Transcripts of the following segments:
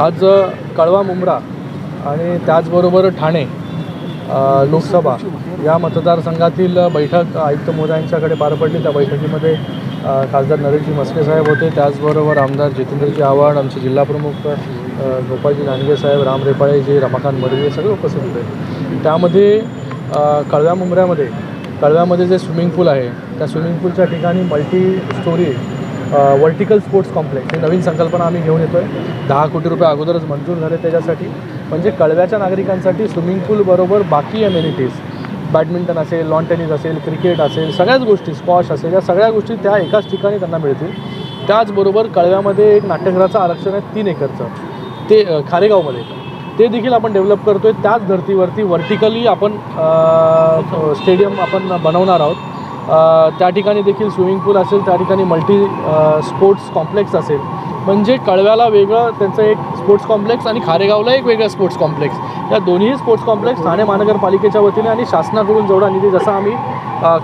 आज कळवा मुंब्रा आणि त्याचबरोबर ठाणे लोकसभा या मतदारसंघातील बैठक आयुक्त मोदयांच्याकडे पार पडली. त्या बैठकीमध्ये खासदार नरेशजी मस्के साहेब होते. त्याचबरोबर आमदार जितेंद्रजी आव्हाड आमचे जिल्हाप्रमुख गोपाळजी दानगे साहेब राम रेपाळेजी रमाकांत मडवी सगळे उपस्थित होते. त्यामध्ये कळव्या मुंब्र्यामध्ये कळव्यामध्ये जे स्विमिंग पूल आहे त्या स्विमिंग पूलच्या ठिकाणी multi storey vertical sports complex. ही नवीन संकल्पना आम्ही घेऊन येतो आहे दहा कोटी रुपये अगोदरच मंजूर झाले त्याच्यासाठी. म्हणजे कळव्याच्या नागरिकांसाठी स्विमिंग पूलबरोबर बाकी अमेनिटीज बॅडमिंटन असेल लॉन टेनिस असेल क्रिकेट असेल सगळ्याच गोष्टी स्कॉश असेल या सगळ्या गोष्टी त्या एकाच ठिकाणी त्यांना मिळतील. त्याचबरोबर कळव्यामध्ये एक नाट्यगृहाचं आरक्षण आहे तीन एकरचं. ते खारेगावमध्ये. ते देखील आपण डेव्हलप करतो आहे त्याच धर्तीवरती वर्टिकली आपण स्टेडियम आपण बनवणार आहोत. त्या ठिकाणी देखील स्विमिंग पूल असेल त्या ठिकाणी मल्टी स्पोर्ट्स कॉम्प्लेक्स असेल. म्हणजे कळव्याला वेगळं त्यांचं एक स्पोर्ट्स कॉम्प्लेक्स आणि खारेगावला एक वेगळं स्पोर्ट्स कॉम्प्लेक्स या दोन्ही स्पोर्ट्स कॉम्प्लेक्स ठाणे महानगरपालिकेच्या वतीने आणि शासनाकडून जेवढा निधी जसा आम्ही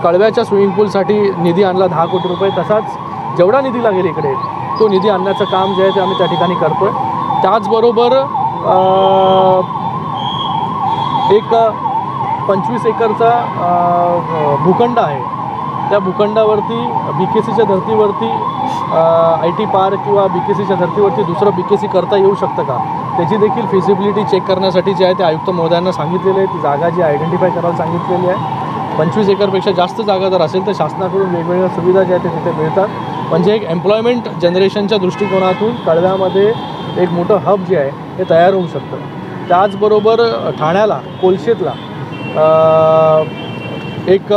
कळव्याच्या स्विमिंग पूलसाठी निधी आणला दहा कोटी रुपये तसाच जेवढा निधी लागेल इकडे तो निधी आणण्याचं काम जे आहे ते आम्ही त्या ठिकाणी करतो आहे त्याचबरोबर एक पंचवीस एकरचा भूखंड आहे. त्या भूखंडावरती बी के सीच्या धर्तीवरती आय टी पार्क किंवा बी के सीच्या धर्तीवरती दुसरं बी के सी करता येऊ शकतं का? त्याची देखील फिजिबिलिटी चेक करण्यासाठी जे आहे ते आयुक्त महोदयांना सांगितलेलं आहे. ती जागा जी आयडेंटिफाय करायला सांगितलेली आहे. पंचवीस एकरपेक्षा जास्त जागा जर असेल तर शासनाकडून वेगवेगळ्या सुविधा ज्या आहेत ते तिथे मिळतात. म्हणजे एक एम्प्लॉयमेंट जनरेशनच्या दृष्टिकोनातून कळव्यामध्ये एक मोठं हब जे आहे हे तयार होऊ शकतं. त्याचबरोबर ठाण्याला कोलशेतला एक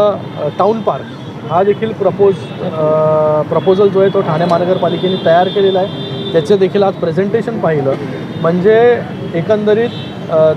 टाऊन पार्क हा देखील प्रपोज प्रपोजल जो आहे तो ठाणे महानगरपालिकेने तयार केलेला आहे. त्याचं देखील आज प्रेझेंटेशन पाहिलं. म्हणजे एकंदरीत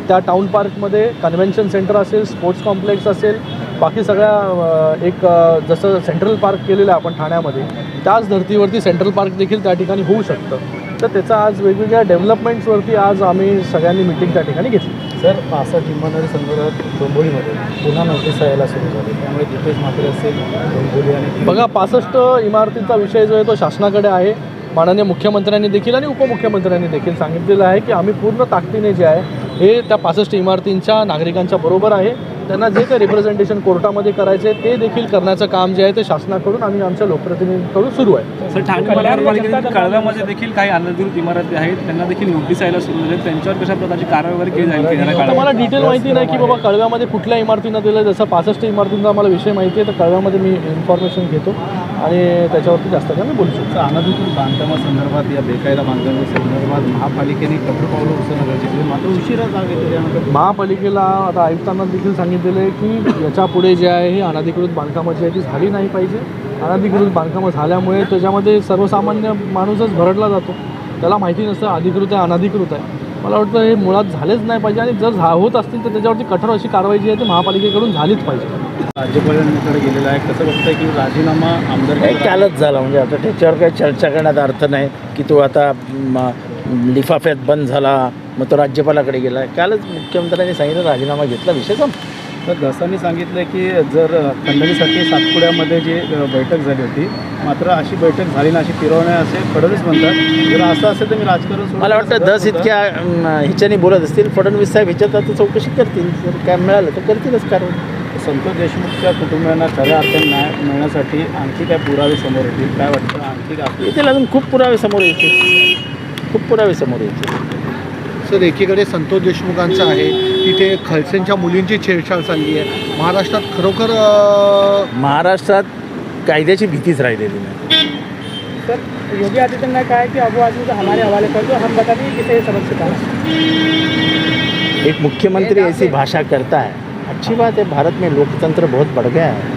त्या टाऊन पार्कमध्ये कन्व्हेन्शन सेंटर असेल स्पोर्ट्स कॉम्प्लेक्स असेल बाकी सगळ्या एक जसं सेंट्रल पार्क केलेलं आहे आपण ठाण्यामध्ये त्याच धर्तीवरती सेंट्रल पार्क देखील त्या ठिकाणी होऊ शकतं. तर त्याचा आज वेगवेगळ्या डेव्हलपमेंट्सवरती आज आम्ही सगळ्यांनी मिटिंग त्या ठिकाणी घेतली. सर पासष्ट इमानदारी संदर्भात डोंबोलीमध्ये पुन्हा नोटीस यायला सुरू झाली. त्यामुळे दीपेश म्हात्रे असेल डोंबोली आणि बघा पासष्ट इमारतींचा विषय जो आहे तो शासनाकडे आहे. माननीय मुख्यमंत्र्यांनी देखील आणि उपमुख्यमंत्र्यांनी देखील सांगितलेलं आहे की आम्ही पूर्ण ताकदीने जे आहे हे त्या पासष्ट इमारतींच्या नागरिकांच्या बरोबर आहे. त्यांना जे काही रिप्रेझेंटेशन कोर्टामध्ये करायचे ते देखील करण्याचं काम जे आहे ते शासनाकडून आणि आमच्या लोकप्रतिनिधींकडून सुरू आहे. सर ठाणे महानगरपालिकेतील कळव्यामध्ये देखील काही अनधिकृत इमारती आहेत. त्यांना देखील नोटीस यायला सुरू झाली. त्यांच्यावर कशा प्रकारची कारवाई वगैरे केली जाईल मला डिटेल माहिती नाही की बाबा कळव्यामध्ये कुठल्या इमारतीनं दिलं जसं पासष्ट इमारतींचा आम्हाला विषय माहिती आहे तर कळव्यामध्ये मी इन्फॉर्मेशन घेतो आणि त्याच्यावरती जास्त काही मी बोलू शकतो. सर, अनधिकृत बांधकामासंदर्भात या बेकायदा बांधकामासंदर्भात महापालिकेने कठोर पावलं उचलणं गरजेचं मात्र उशिरा जाग येते महापालिकेला आता आयुक्तांना देखील सांगितलेलं आहे की याच्यापुढे जे आहे ही अनधिकृत बांधकामं जी आहे ती झाली नाही पाहिजे. अनधिकृत बांधकामं झाल्यामुळे त्याच्यामध्ये सर्वसामान्य माणूसच भरडला जातो. त्याला माहिती नसतं अधिकृत आहे अनधिकृत आहे. मला वाटतं हे मुळात झालेच नाही पाहिजे आणि जर झा होत असतील तर त्याच्यावरती कठोर अशी कारवाई जी आहे ती महापालिकेकडून झालीच पाहिजे. राज्यपालांकडे गेलेलं आहे. कसं बघताय की राजीनामा आमदार कालच झाला. म्हणजे आता त्याच्यावर काही चर्चा करण्यात अर्थ नाही की तो आता लिफाफ्यात बंद झाला मग तो राज्यपालाकडे गेला. कालच मुख्यमंत्र्यांनी सांगितलं राजीनामा घेतला विषय संपला. तर दसांनी सांगितलं की जर खंडणीसाठी सातपुड्यामध्ये जी बैठक झाली होती मात्र अशी बैठक झाली ना अशी फिरवणे असे फडणवीस म्हणतात. जर असं असेल तर मी राजकारण मला वाटतं दस इतक्या अम, ह्याच्यानी बोलत असतील. फडणवीस साहेब ह्याच्यात आता चौकशी करतील. जर काय मिळालं तर करतीलच कारवाई संतोष देशमुखच्या कुटुंबियांना खऱ्या अर्थाने न्याय मिळण्यासाठी आणखी काय पुरावे समोर येतील? काय वाटतं? आणखी काय? येतील अजून खूप पुरावे समोर येतील. खूप पुरावे समोर येतील. सर एकीकडे संतोष देशमुखांचं आहे. तिथे खडसेंच्या मुलींची छेडछाड चालली आहे. महाराष्ट्रात खरोखर महाराष्ट्रात कायद्याची भीतीच राहिलेली नाही. सर योगी आदित्यनाथ कहा है कि अबू आजमी हमारे हवाले कर दो हम बता दें किसे सिखाना एक मुख्यमंत्री ऐसी भाषा करता है। अच्छी बात है भारत में लोकतंत्र बहुत बढ़ गया है।